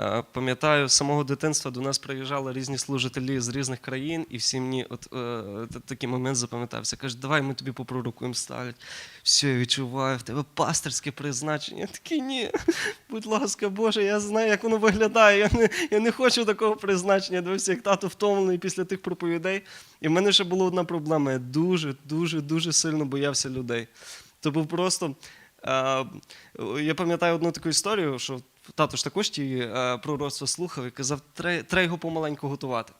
Е, Пам'ятаю, з самого дитинства до нас приїжджали різні служителі з різних країн, і всі мені от, е, такий момент запам'ятався. Кажуть, давай ми тобі попророкуємо ставлять. Все, я відчуваю, в тебе пасторське призначення. Я такий, ні, будь ласка, Боже, я знаю, як воно виглядає. Я не, я не хочу такого призначення. Дивився, як тато втомлений після тих проповідей. І в мене ще була одна проблема. Я дуже, дуже, дуже сильно боявся людей. То був просто. Е, я пам'ятаю одну таку історію, що тато ж також ті е, пророцтва слухав і казав, треба його помаленьку готувати.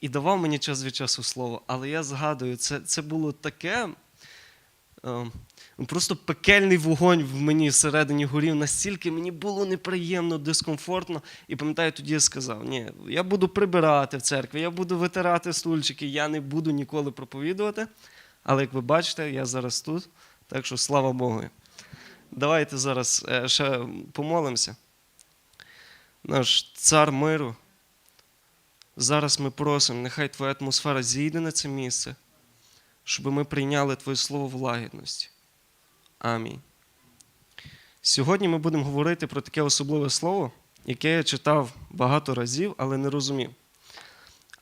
І давав мені час від часу слово. Але я згадую, це, це було таке. е, Просто пекельний вогонь в мені всередині горів, настільки мені було неприємно, дискомфортно. І пам'ятаю, тоді я сказав: ні, я буду прибирати в церкві, я буду витирати стульчики, я не буду ніколи проповідувати. Але як ви бачите, я зараз тут, так що слава Богу. Давайте зараз е, ще помолимося. Наш цар миру. Зараз ми просимо, нехай Твоя атмосфера зійде на це місце, щоб ми прийняли Твоє слово в лагідності. Амінь. Сьогодні ми будемо говорити про таке особливе слово, яке я читав багато разів, але не розумів.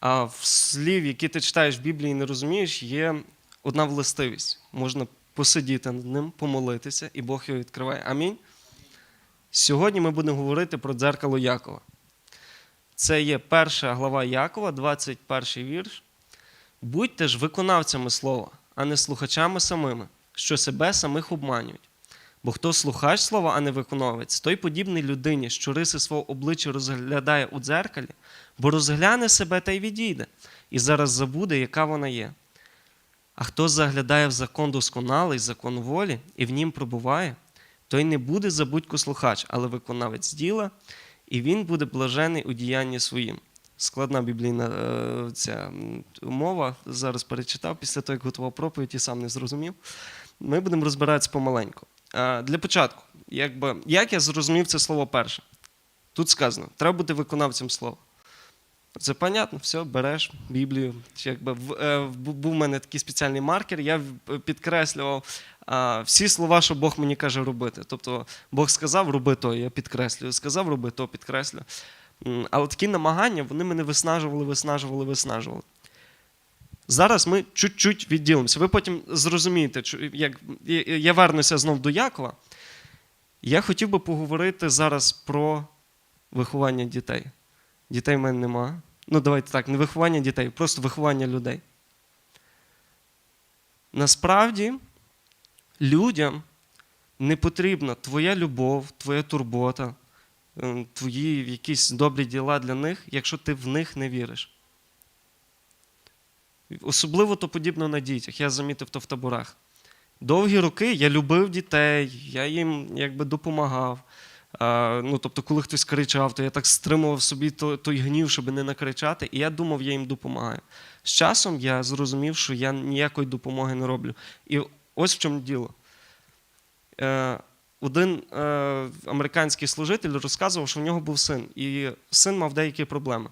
А в слів, які ти читаєш в Біблії і не розумієш, є одна властивість. Можна посидіти над ним, помолитися, і Бог його відкриває. Амінь. Сьогодні ми будемо говорити про дзеркало Якова. Це є перша глава Якова, 21 вірш. Будьте ж виконавцями слова, а не слухачами самими, що себе самих обманюють. Бо хто слухач слова, а не виконавець, той подібний людині, що риси свого обличчя розглядає у дзеркалі, бо розгляне себе та й відійде, і зараз забуде, яка вона є. А хто заглядає в закон досконалий, закон волі, і в нім пробуває, той не буде забудько слухач, але виконавець діла, і він буде блажений у діянні своїм. Складна біблійна е, ця м, мова. Зараз перечитав після того, як готував проповідь і сам не зрозумів. Ми будемо розбиратися помаленьку. Для початку, якби, як я зрозумів це слово перше? Тут сказано, треба бути виконавцем слова. Це понятно, все, береш Біблію. Якби в- е, в- був в мене такий спеціальний маркер, я підкреслював всі слова, що Бог мені каже робити. Тобто Бог сказав, роби то, я підкреслюю, сказав, роби то, підкреслюю. М, Але такі намагання вони мене виснажували, виснажували, виснажували. Зараз ми чуть-чуть відділимося. Ви потім зрозумієте, як я вернуся знов до Якова. Я хотів би поговорити зараз про виховання дітей. Дітей в мене нема. Ну, давайте так, не виховання дітей, просто виховання людей. Насправді, людям не потрібна твоя любов, твоя турбота, е, твої якісь добрі діла для них, якщо ти в них не віриш. Особливо то подібно на дітях. Я замітив то в таборах. Довгі роки я любив дітей, я їм якби допомагав. Ну, тобто, коли хтось кричав, то я так стримував собі той гнів, щоб не накричати, і я думав, я їм допомагаю. З часом я зрозумів, що я ніякої допомоги не роблю. І ось в чому діло. Е, один е, американський служитель розказував, що в нього був син, і син мав деякі проблеми.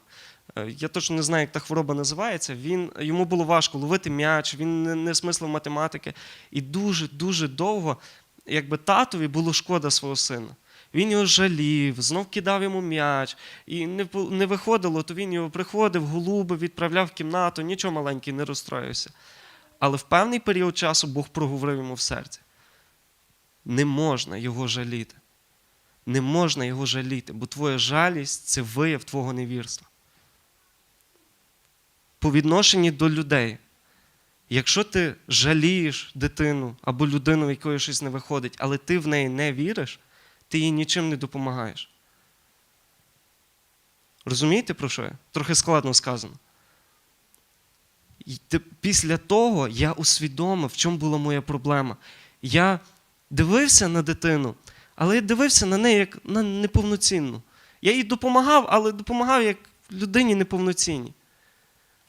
Е, Я точно не знаю, як та хвороба називається. Він, йому було важко ловити м'яч, він не, не смислив математики. І дуже-дуже довго, якби татові було шкода свого сина. Він його жалів, знов кидав йому м'яч, і не, не виходило, то він його приходив, голубив, відправляв в кімнату, нічого маленький, не розстроївся. Але в певний період часу Бог проговорив йому в серці. Не можна його жаліти. Не можна його жаліти, бо твоя жалість це вияв твого невірства. По відношенні до людей. Якщо ти жалієш дитину або людину, в якої щось не виходить, але ти в неї не віриш, ти їй нічим не допомагаєш. Розумієте, про що я? Трохи складно сказано. Після того я усвідомив, в чому була моя проблема. Я дивився на дитину, але я дивився на неї як на неповноцінну. Я їй допомагав, але допомагав як людині неповноцінній.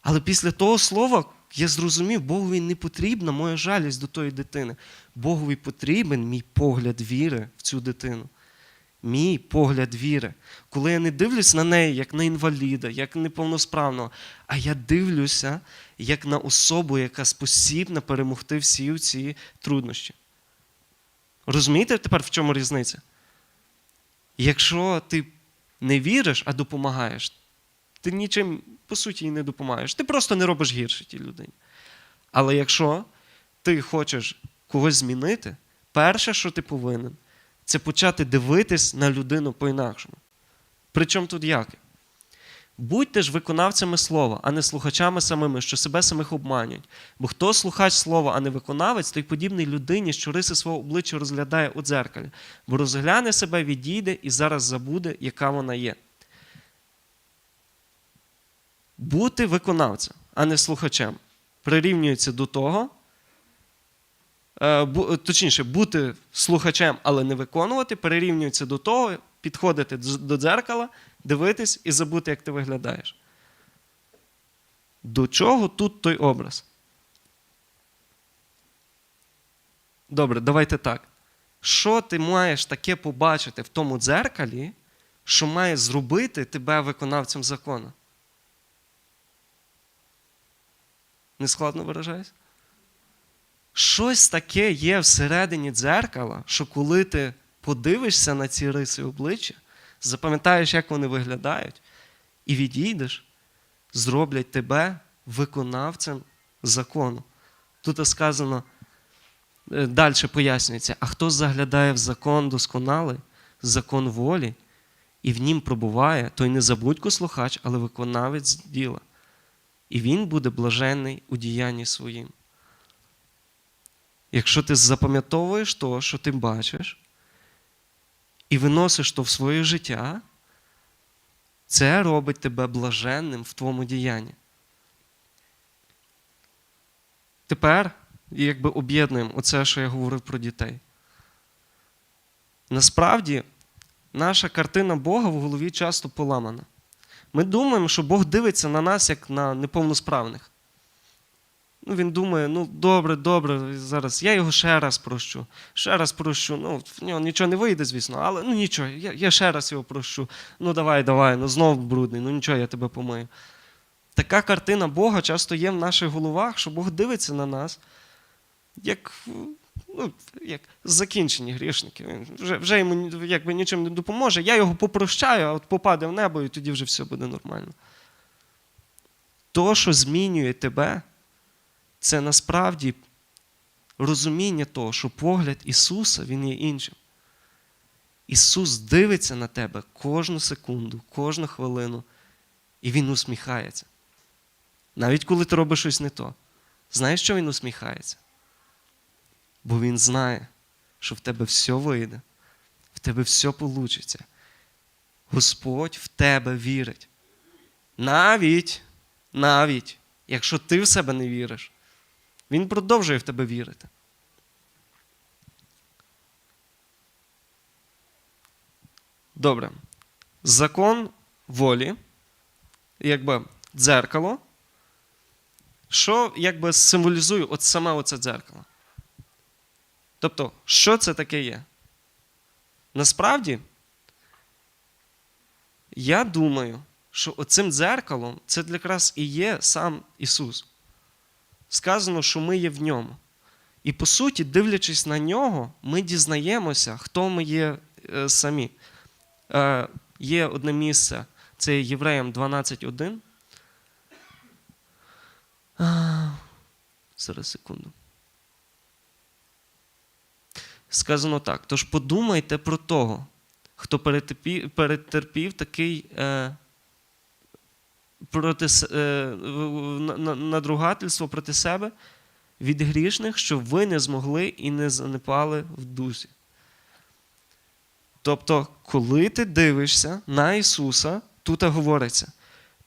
Але після того слова я зрозумів, Богові не потрібна моя жалість до тої дитини. Богові потрібен мій погляд віри в цю дитину. Мій погляд віри. Коли я не дивлюсь на неї як на інваліда, як неповносправного, а я дивлюся як на особу, яка спосібна перемогти всі ці труднощі. Розумієте тепер, в чому різниця? Якщо ти не віриш, а допомагаєш, ти нічим, по суті, і не допомагаєш. Ти просто не робиш гірше тій людині. Але якщо ти хочеш когось змінити, перше, що ти повинен, це почати дивитись на людину по-інакшому. Причому тут як? Будьте ж виконавцями слова, а не слухачами самими, що себе самих обманюють. Бо хто слухач слова, а не виконавець, той подібний людині, що риси свого обличчя розглядає у дзеркалі, бо розгляне себе, відійде і зараз забуде, яка вона є. Бути виконавцем, а не слухачем, прирівнюється до того, точніше, бути слухачем, але не виконувати, перерівнюється до того, підходити до дзеркала, дивитись і забути, як ти виглядаєш. До чого тут той образ? Добре, давайте так. Що ти маєш таке побачити в тому дзеркалі, що має зробити тебе виконавцем закону? Нескладно виражаюсь? Щось таке є всередині дзеркала, що коли ти подивишся на ці риси обличчя, запам'ятаєш, як вони виглядають, і відійдеш, зроблять тебе виконавцем закону. Тут сказано, далі пояснюється, а хто заглядає в закон досконалий, закон волі, і в нім пробуває, той не забудько слухач, але виконавець діла. І він буде блаженний у діянні своїм. Якщо ти запам'ятовуєш то, що ти бачиш, і виносиш то в своє життя, це робить тебе блаженним в твоєму діянні. Тепер, якби об'єднуємо оце, що я говорив про дітей. Насправді, наша картина Бога в голові часто поламана. Ми думаємо, що Бог дивиться на нас як на неповносправних. Ну, Він думає, ну добре, добре, зараз я його ще раз прощу. Ще раз прощу. Ну, в нього нічого не вийде, звісно, але ну нічого, я, я ще раз його прощу. Ну давай, давай, ну знов брудний, ну нічого, я тебе помию. Така картина Бога часто є в наших головах, що Бог дивиться на нас, як, ну, як закінчені грішники. Він вже, вже йому якби нічим не допоможе. Я його попрощаю, а от попаде в небо, і тоді вже все буде нормально. То, що змінює тебе, це насправді розуміння того, що погляд Ісуса Він є іншим. Ісус дивиться на тебе кожну секунду, кожну хвилину, і Він усміхається. Навіть коли ти робиш щось не то. Знаєш, що Він усміхається? Бо Він знає, що в тебе все вийде, в тебе все вийде. Господь в тебе вірить. Навіть, навіть, якщо ти в себе не віриш, Він продовжує в тебе вірити. Добре. Закон волі, якби дзеркало, що якби символізує от саме оце дзеркало. Тобто, що це таке є? Насправді, я думаю, що оцим дзеркалом це якраз і є сам Ісус. Сказано, що ми є в ньому. І по суті, дивлячись на нього, ми дізнаємося, хто ми є е, самі. Е, є одне місце, це Євреям 12.1. Зараз секунду. Сказано так: тож подумайте про того, хто перетерпів, такий е, проти, е, надругательство проти себе від грішних, щоб ви не змогли і не занепали в дусі. Тобто, коли ти дивишся на Ісуса, тут говориться,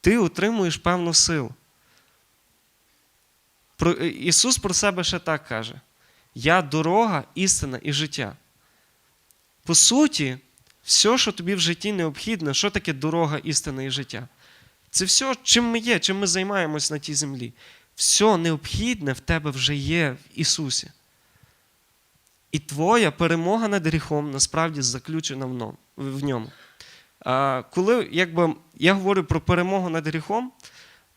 ти отримуєш певну силу. Про, е, Ісус про себе ще так каже: Я дорога, істина і життя. По суті, все, що тобі в житті необхідне, що таке дорога, істина і життя? Це все, чим ми є, чим ми займаємось на тій землі. Все необхідне в тебе вже є в Ісусі. І твоя перемога над гріхом насправді заключена в ньому- коли якби, я говорю про перемогу над гріхом,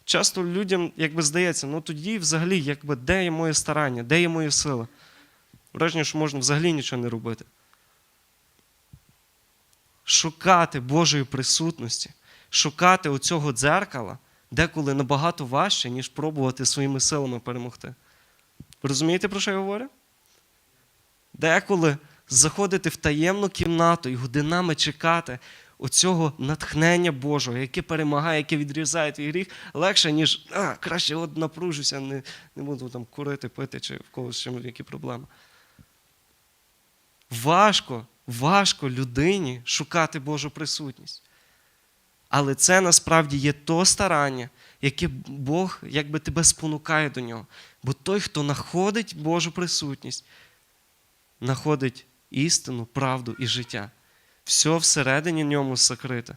часто людям якби, здається, ну тоді взагалі, якби, де є моє старання, де є моя сила? Враження, що можна взагалі нічого не робити. шукати Божої присутності, шукати оцього дзеркала деколи набагато важче, ніж пробувати своїми силами перемогти. Розумієте, про що я говорю? Деколи заходити в таємну кімнату і годинами чекати оцього натхнення Божого, яке перемагає, яке відрізає твій гріх, легше, ніж а, краще от напружуся, не, не буду там курити, пити чи в когось чим які проблеми. Важко, важко людині шукати Божу присутність. Але це насправді є то старання, яке Бог якби тебе спонукає до нього. Бо той, хто знаходить Божу присутність, знаходить істину, правду і життя. Все всередині ньому сокрите.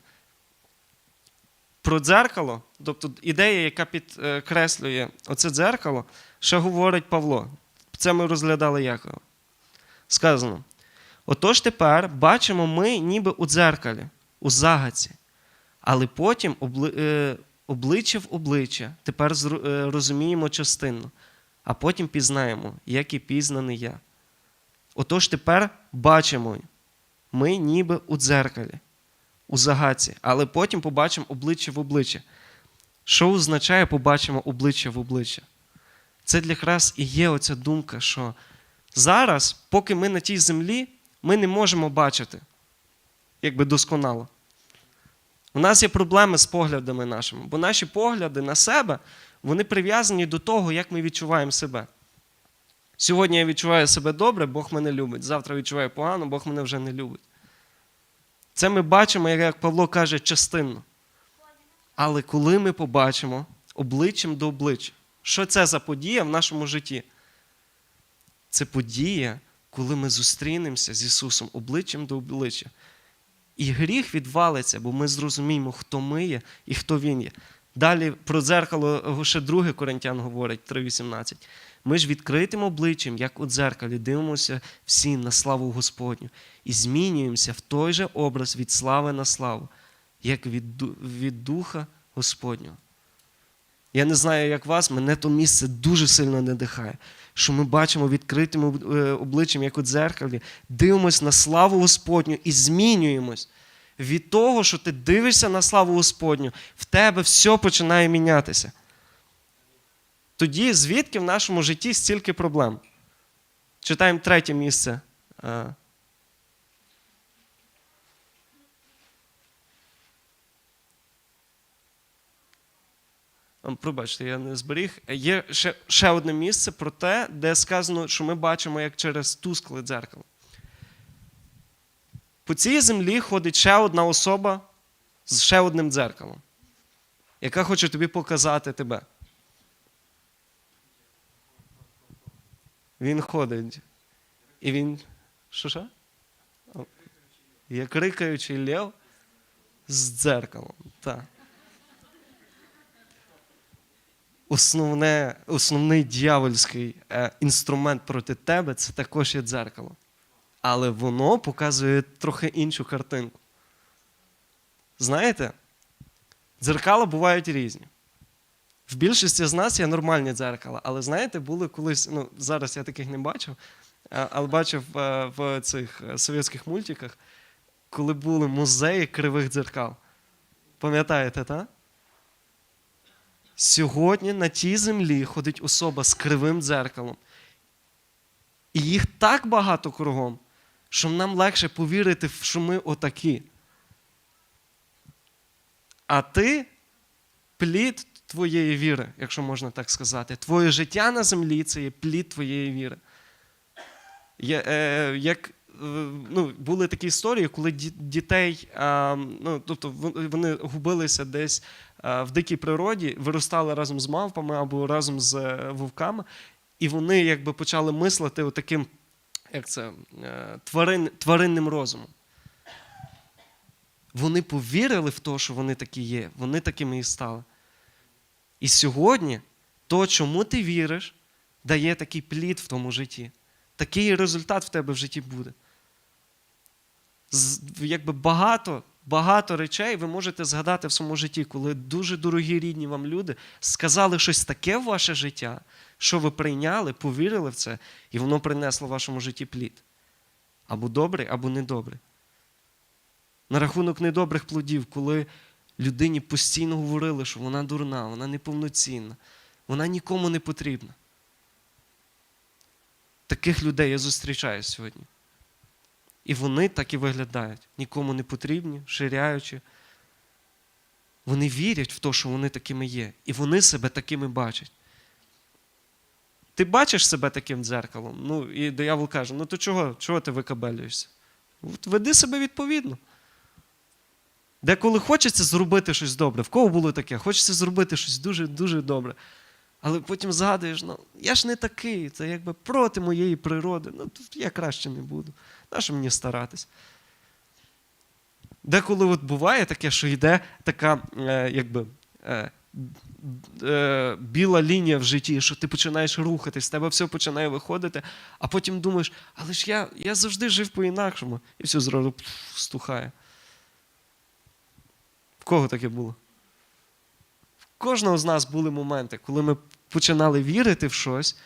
Про дзеркало, тобто ідея, яка підкреслює оце дзеркало, що говорить Павло. Це ми розглядали Якова. Сказано: отож тепер бачимо ми ніби у дзеркалі, у загадці, але потім е, обличчя в обличчя, тепер е, розуміємо частинно, а потім пізнаємо, як і пізнаний я. Отож тепер бачимо ми ніби у дзеркалі, у загадці, але потім побачимо обличчя в обличчя. Що означає побачимо обличчя в обличчя? Це для якраз і є оця думка, що зараз, поки ми на тій землі, ми не можемо бачити якби досконало. У нас є проблеми з поглядами нашими, бо наші погляди на себе вони прив'язані до того, як ми відчуваємо себе. Сьогодні я відчуваю себе добре, Бог мене любить. Завтра відчуваю погано, Бог мене вже не любить. Це ми бачимо, як Павло каже, частинно. Але коли ми побачимо обличчям до обличчя, що це за подія в нашому житті? Це подія, коли ми зустрінемося з Ісусом обличчям до обличчя. І гріх відвалиться, бо ми зрозуміємо, хто ми є і хто Він є. Далі про дзеркало ще 2 Коринтян говорить 3.18. Ми ж відкритим обличчям, як у дзеркалі, дивимося всі на славу Господню і змінюємося в той же образ від слави на славу, як від, від Духа Господнього. Я не знаю, як вас, мене то місце дуже сильно надихає, що ми бачимо відкритим е, обличчям, як у дзеркалі, дивимося на славу Господню і змінюємось. Від того, що ти дивишся на славу Господню, в тебе все починає мінятися. Тоді звідки в нашому житті стільки проблем? Читаємо третє місце. Пробачте, я не зберіг. Є ще, ще одне місце про те, де сказано, що ми бачимо як через тускле дзеркало. По цій землі ходить ще одна особа з ще одним дзеркалом, яка хоче тобі показати тебе. Він ходить. І він. Що що? О, Як рикаючий лев з дзеркалом. Так. Основне, основний дьявольський е, інструмент проти тебе це також є дзеркало. Але воно показує трохи іншу картинку. Знаєте, дзеркала бувають різні. В більшості з нас є нормальні дзеркала, але знаєте, були колись, ну зараз я таких не бачив, але бачив е, в цих е, совєтських мультиках, коли були музеї кривих дзеркал. Пам'ятаєте, так? Сьогодні на тій землі ходить особа з кривим дзеркалом. І їх так багато кругом, що нам легше повірити, що ми отакі. А ти плід твоєї віри, якщо можна так сказати. Твоє життя на землі це є плід твоєї віри. Є, е, як, е, ну, були такі історії, коли дітей, ну, тобто вони губилися десь в дикій природі, виростали разом з мавпами або разом з е, вовками, і вони якби почали мислити таким, як це, е, тварин, тваринним розумом. Вони повірили в те, що вони такі є, вони такими і стали. І сьогодні то, чому ти віриш, дає такий плід в тому житті. Такий результат в тебе в житті буде. Якби багато, багато речей ви можете згадати в своєму житті, коли дуже дорогі рідні вам люди сказали щось таке в ваше життя, що ви прийняли, повірили в це, і воно принесло в вашому житті плід. Або добрий, або недобрий. на рахунок недобрих плодів, коли людині постійно говорили, що вона дурна, вона неповноцінна, вона нікому не потрібна. Таких людей я зустрічаю сьогодні. І вони так і виглядають, нікому не потрібні, ширяючи. Вони вірять в те, що вони такими є, і вони себе такими бачать. Ти бачиш себе таким дзеркалом, ну і диявол каже: ну то чого, чого ти викабелюєшся? От веди себе відповідно. Деколи хочеться зробити щось добре. В кого було таке? Хочеться зробити щось дуже-дуже добре. Але потім згадуєш, ну я ж не такий, це якби проти моєї природи. Ну, то я краще не буду. Нащо мені старатись? Деколи от буває таке, що йде така, е, якби. Е, е, біла лінія в житті, що ти починаєш рухатись, з тебе все починає виходити, а потім думаєш, але ж я, я завжди жив по-інакшому, і все зразу пф, стухає. В кого таке було? В кожного з нас були моменти, коли ми починали вірити в щось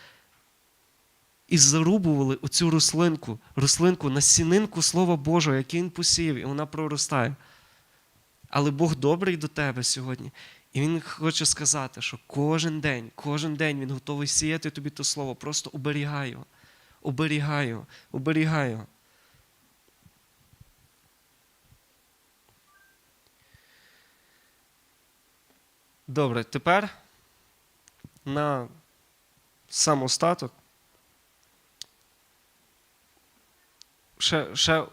і зарубували оцю рослинку, рослинку насінинку Слова Божого, яке він посіяв, і вона проростає. Але Бог добрий до тебе сьогодні. І Він хоче сказати, що кожен день, кожен день Він готовий сіяти тобі то слово. Просто оберігай його, оберігай його, оберігай його. Добре, тепер на сам Ще, ще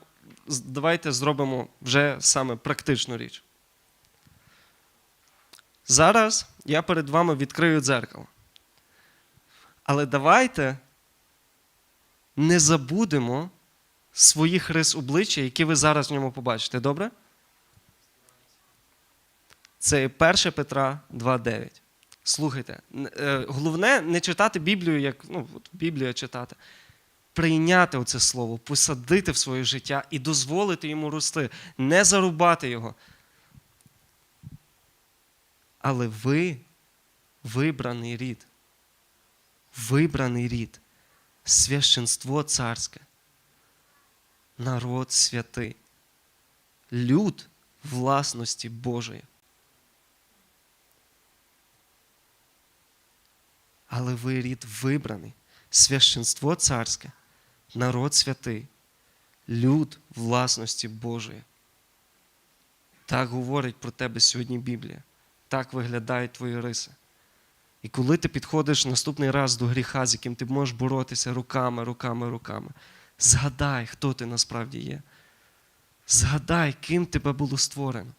давайте зробимо вже саме практичну річ. Зараз я перед вами відкрию дзеркало. Але давайте не забудемо своїх рис обличчя, які ви зараз в ньому побачите. Добре? Це 1 Петра 2.9. Слухайте, е, головне не читати Біблію, як ну, от Біблія читати. Прийняти оце слово, посадити в своє життя і дозволити йому рости, не зарубати його. Але ви вибраний рід. Вибраний рід. Священство царське. Народ святий. Люд власності Божої. Але ви рід вибраний, священство царське, народ святий, люд власності Божої. Так говорить про тебе сьогодні Біблія. Так виглядають твої риси. І коли ти підходиш наступний раз до гріха, з яким ти можеш боротися руками, руками, руками, згадай, хто ти насправді є. Згадай, ким тебе було створено.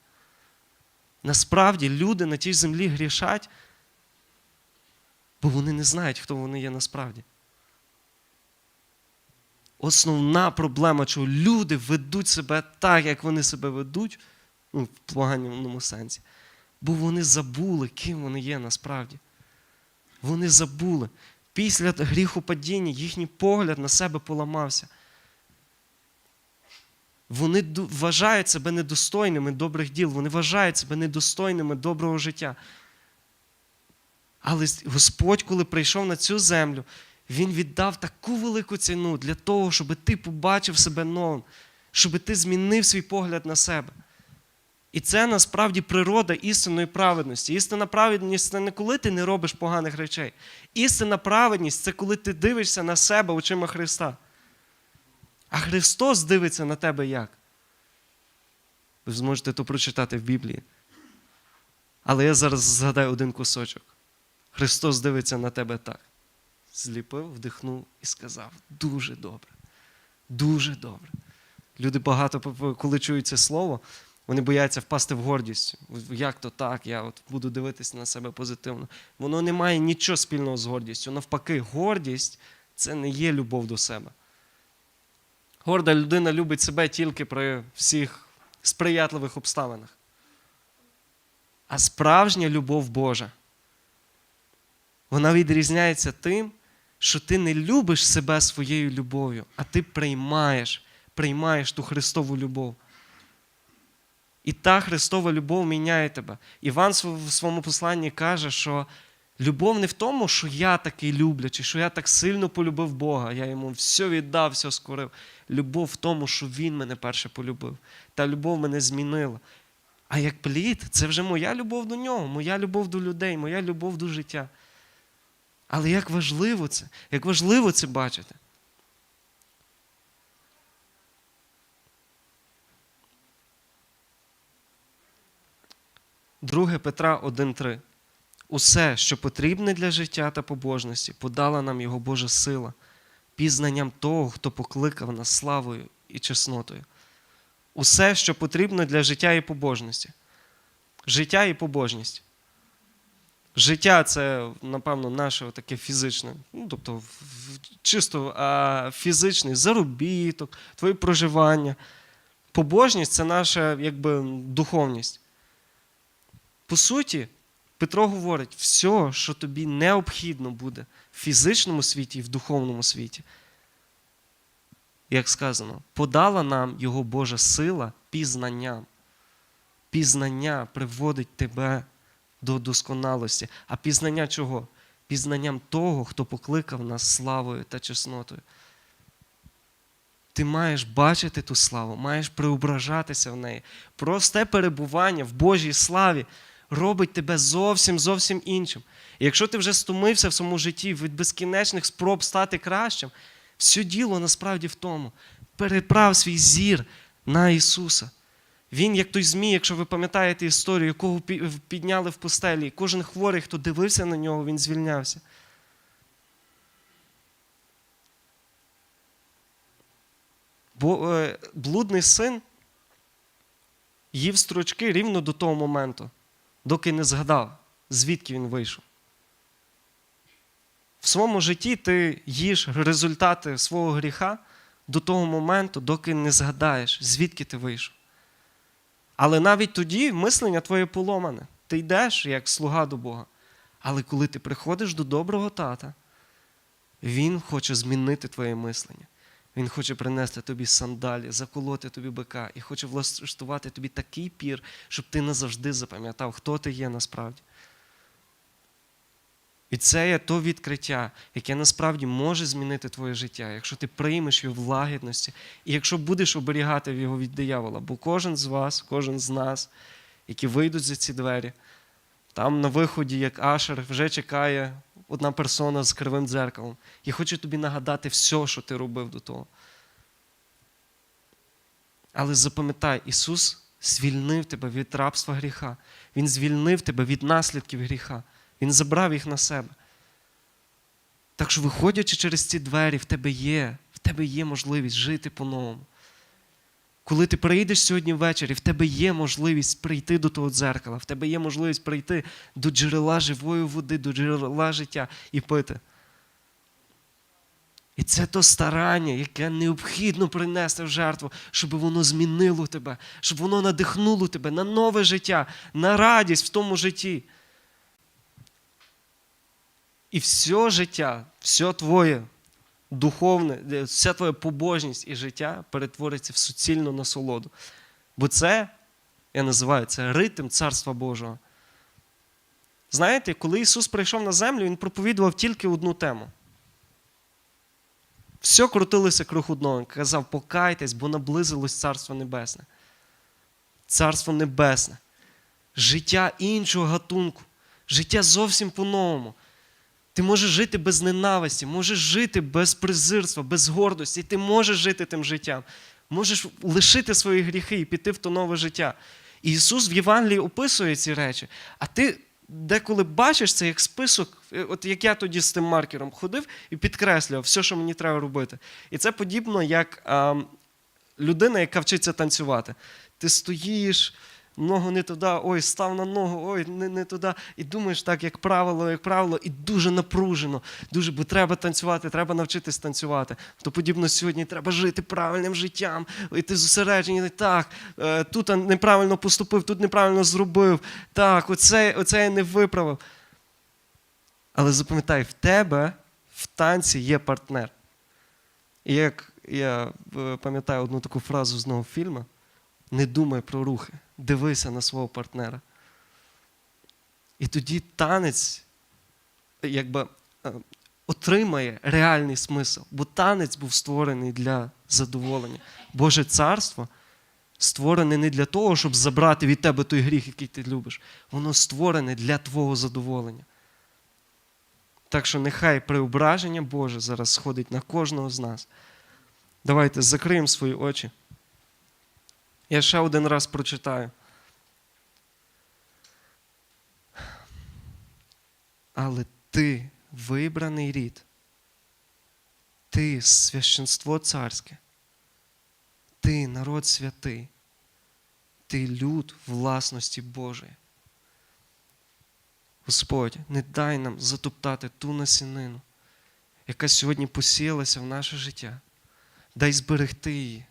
Насправді люди на тій землі грішать, бо вони не знають, хто вони є насправді. Основна проблема, чого люди ведуть себе так, як вони себе ведуть, ну, в поганому сенсі, бо вони забули, ким вони є насправді. Вони забули. Після гріхопадіння їхній погляд на себе поламався. Вони вважають себе недостойними добрих діл, вони вважають себе недостойними доброго життя. Але Господь, коли прийшов на цю землю, Він віддав таку велику ціну для того, щоб ти побачив себе новим, щоб ти змінив свій погляд на себе. І це насправді природа істинної праведності. Істинна праведність це не коли ти не робиш поганих речей. Істинна праведність це коли ти дивишся на себе очима Христа. А Христос дивиться на тебе як? Ви зможете то прочитати в Біблії. Але я зараз згадаю один кусочок. Христос дивиться на тебе так. Зліпив, вдихнув і сказав: дуже добре. Дуже добре. Люди багато, коли чують це слово, вони бояться впасти в гордість. Як то так? Я от буду дивитися на себе позитивно. Воно не має нічого спільного з гордістю. Навпаки, гордість це не є любов до себе. Горда людина любить себе тільки при всіх сприятливих обставинах. А справжня любов Божа, вона відрізняється тим, що ти не любиш себе своєю любов'ю, а ти приймаєш, приймаєш ту Христову любов. І та Христова любов міняє тебе. Іван в своєму посланні каже, що Любов не в тому, що я такий люблячий, що я так сильно полюбив Бога, я йому все віддав, все скорив. Любов в тому, що Він мене перше полюбив. Та любов мене змінила. А як плід, це вже моя любов до нього, моя любов до людей, моя любов до життя. Але як важливо це, як важливо це бачити. Друге Петра 1.3. Усе, що потрібне для життя та побожності, подала нам Його Божа сила, пізнанням того, хто покликав нас славою і чеснотою. Усе, що потрібно для життя і побожності. Життя і побожність. Життя це, напевно, наше таке фізичне, ну, тобто чисто а, фізичний заробіток, твоє проживання. Побожність це наша якби, духовність. По суті, Петро говорить, все, що тобі необхідно буде в фізичному світі і в духовному світі. Як сказано, подала нам Його Божа сила пізнанням. Пізнання приводить тебе до досконалості. А пізнання чого? Пізнанням того, хто покликав нас славою та чеснотою. Ти маєш бачити ту славу, маєш преображатися в неї. Просте перебування в Божій славі робить тебе зовсім зовсім іншим. І якщо ти вже стомився в своєму житті від безкінечних спроб стати кращим, все діло насправді в тому. Переправ свій зір на Ісуса. Він, як той Змій, якщо ви пам'ятаєте історію, якого підняли в пустелі, кожен хворий, хто дивився на нього, він звільнявся. Бо е, блудний син їв стручки рівно до того моменту, доки не згадав, звідки він вийшов. В своєму житті ти їш результати свого гріха до того моменту, доки не згадаєш, звідки ти вийшов. Але навіть тоді мислення твоє поломане. Ти йдеш як слуга до Бога. Але коли ти приходиш до доброго тата, він хоче змінити твоє мислення. Він хоче принести тобі сандалі, заколоти тобі бика і хоче влаштувати тобі такий пір, щоб ти назавжди запам'ятав, хто ти є насправді. І це є то відкриття, яке насправді може змінити твоє життя, якщо ти приймеш його в лагідності, і якщо будеш оберігати його від диявола. Бо кожен з вас, кожен з нас, які вийдуть за ці двері, там на виході, як Ашер, вже чекає одна персона з кривим дзеркалом. І хоче тобі нагадати все, що ти робив до того. Але запам'ятай, Ісус звільнив тебе від рабства гріха. Він звільнив тебе від наслідків гріха. Він забрав їх на себе. Так що, виходячи через ці двері, в тебе є, в тебе є можливість жити по-новому. Коли ти прийдеш сьогодні ввечері, в тебе є можливість прийти до того дзеркала, в тебе є можливість прийти до джерела живої води, до джерела життя і пити. І це то старання, яке необхідно принести в жертву, щоб воно змінило тебе, щоб воно надихнуло тебе на нове життя, на радість в тому житті. І все життя, все твоє духовне, вся твоя побожність і життя перетвориться в суцільну насолоду. Бо це, я називаю це ритм Царства Божого. Знаєте, коли Ісус прийшов на землю, Він проповідував тільки одну тему. Все крутилося круг одного. Він казав, покайтесь, бо наблизилось Царство Небесне. Царство Небесне. Життя іншого гатунку. Життя зовсім по-новому. Ти можеш жити без ненависті, можеш жити без презирства, без гордості. Ти можеш жити тим життям. Можеш лишити свої гріхи і піти в то нове життя. І Ісус в Євангелії описує ці речі. А ти деколи бачиш це як список, от як я тоді з тим маркером ходив і підкреслював все, що мені треба робити. І це подібно, як а, людина, яка вчиться танцювати. Ти стоїш, ногу не туди, ой, став на ногу, ой, не, не туди. І думаєш так, як правило, як правило, і дуже напружено. Дуже, бо треба танцювати, треба навчитись танцювати. То подібно сьогодні треба жити правильним життям. І ти зосереджений, так, е, тут неправильно поступив, тут неправильно зробив. Так, оце, оце я не виправив. Але запам'ятай, в тебе в танці є партнер. І як я е, пам'ятаю одну таку фразу з нового фільму, не думай про рухи, дивися на свого партнера. І тоді танець якби, е, отримає реальний смисл. Бо танець був створений для задоволення. Боже царство створене не для того, щоб забрати від тебе той гріх, який ти любиш. Воно створене для твого задоволення. Так що нехай преображення Боже зараз сходить на кожного з нас. Давайте закриємо свої очі. Я ще один раз прочитаю. Але ти вибраний рід, ти священство царське, ти народ святий, ти люд власності Божої. Господь, не дай нам затоптати ту насінину, яка сьогодні посіялася в наше життя. Дай зберегти її.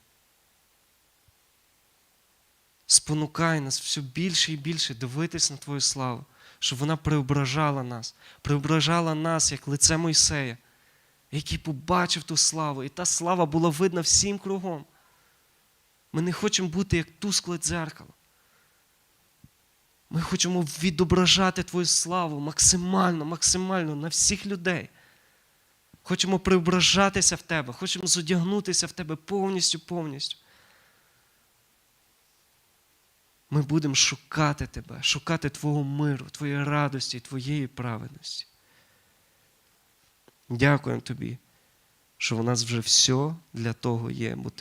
Спонукай нас все більше і більше дивитись на Твою славу, щоб вона преображала нас, преображала нас, як лице Мойсея, який побачив ту славу, і та слава була видна всім кругом. Ми не хочемо бути як тускле дзеркало. Ми хочемо відображати Твою славу максимально, максимально на всіх людей. Хочемо преображатися в Тебе, хочемо зодягнутися в Тебе повністю, повністю. Ми будемо шукати Тебе, шукати Твого миру, Твоєї радості, Твоєї праведності. Дякуємо Тобі, що в нас вже все для того є, бо Тобі